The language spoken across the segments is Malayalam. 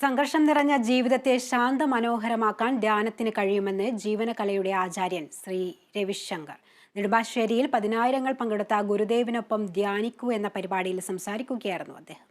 സംഘർഷം നിറഞ്ഞ ജീവിതത്തെ ശാന്തമനോഹരമാക്കാൻ ധ്യാനത്തിന് കഴിയുമെന്ന് ജീവനകലയുടെ ആചാര്യൻ ശ്രീ രവിശങ്കർ. നെടുമ്പാശ്ശേരിയിൽ പതിനായിരങ്ങൾ പങ്കെടുത്ത ഗുരുദേവിനൊപ്പം ധ്യാനിക്കൂ എന്ന പരിപാടിയിൽ സംസാരിക്കുകയായിരുന്നു അദ്ദേഹം.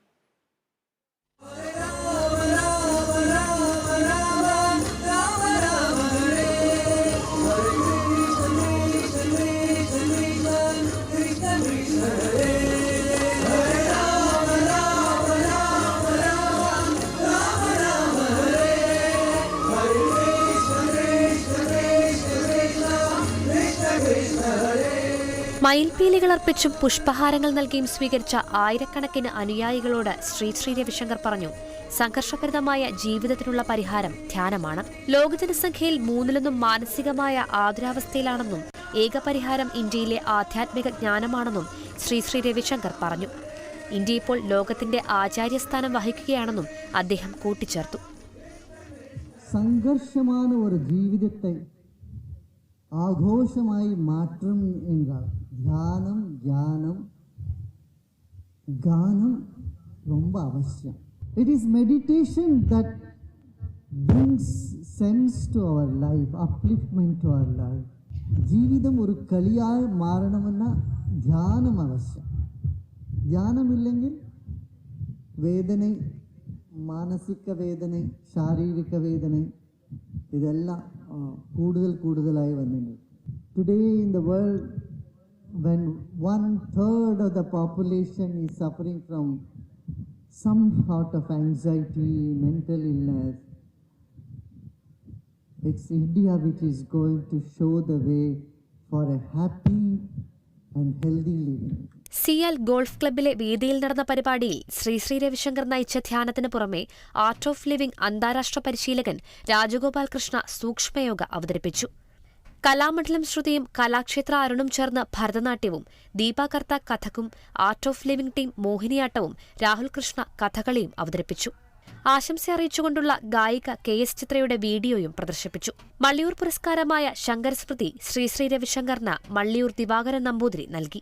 മയിൽപീലികൾ അർപ്പിച്ചും പുഷ്പഹാരങ്ങൾ നൽകിയും സ്വീകരിച്ച ആയിരക്കണക്കിന് അനുയായികളോട് ശ്രീ ശ്രീ രവിശങ്കർ പറഞ്ഞു സംഘർഷഭരിതമായ ജീവിതത്തിനുള്ള പരിഹാരം ധ്യാനമാണ്. ലോക ജനസംഖ്യയിൽ മൂന്നിലൊന്നും മാനസികമായ ആതുരാവസ്ഥയിലാണെന്നും ഏകപരിഹാരം ഇന്ത്യയിലെ ആധ്യാത്മിക ജ്ഞാനമാണെന്നും ശ്രീ ശ്രീ രവിശങ്കർ പറഞ്ഞു. ഇന്ത്യ ഇപ്പോൾ ലോകത്തിന്റെ ആചാര്യസ്ഥാനം വഹിക്കുകയാണെന്നും അദ്ദേഹം കൂട്ടിച്ചേർത്തു. സംഘർഷമാണ് ഒരു ജീവിതത്തെ ആഘോഷമായി മാറ്റം என்றால் தியானம் ஞானம் கானம் ரொம்ப அவசியம் it is meditation that brings sense to our life upliftment to our life ജീവിതം ഒരു കളിയായി മാറണമെന്ന ധ്യാനം ആവശ്യം ധ്യാനമില്ലെങ്കിൽ വേദന മാനസിക വേദന ശാരീരിക വേദന ഇതെല്ലാം ആ, കൂടുതൽ കൂടുതലായി വന്നിട്ടുണ്ട് today in the world when one third of the population is suffering from some sort of anxiety mental illness It's India which is going to show the way for a happy and healthy living. CIAL golf ക്ലബ്ബിലെ വേദിയിൽ നടന്ന പരിപാടിയിൽ ശ്രീ ശ്രീ രവിശങ്കർ നയിച്ച ധ്യാനത്തിന് പുറമെ ആർട്ട് ഓഫ് ലിവിംഗ് അന്താരാഷ്ട്ര പരിശീലകൻ രാജഗോപാൽ കൃഷ്ണ സൂക്ഷ്മയോഗ അവതരിപ്പിച്ചു. കലാമണ്ഡലം ശ്രുതിയും കലാക്ഷേത്ര അരുണും ചേർന്ന് ഭരതനാട്യവും ദീപാകർത്ത കഥക്കും ആർട്ട് ഓഫ് ലിവിംഗ് ടീം മോഹിനിയാട്ടവും രാഹുൽ കൃഷ്ണ കഥകളിയും അവതരിപ്പിച്ചു. ആശംസ അറിയിച്ചുകൊണ്ടുള്ള ഗായിക കെ എസ് ചിത്രയുടെ വീഡിയോയും പ്രദർശിപ്പിച്ചു. മള്ളിയൂർ പുരസ്കാരമായ ശങ്കർ സ്മൃതി ശ്രീ ശ്രീ രവിശങ്കറിന് മള്ളിയൂർ ദിവാകരൻ നമ്പൂതിരി നൽകി.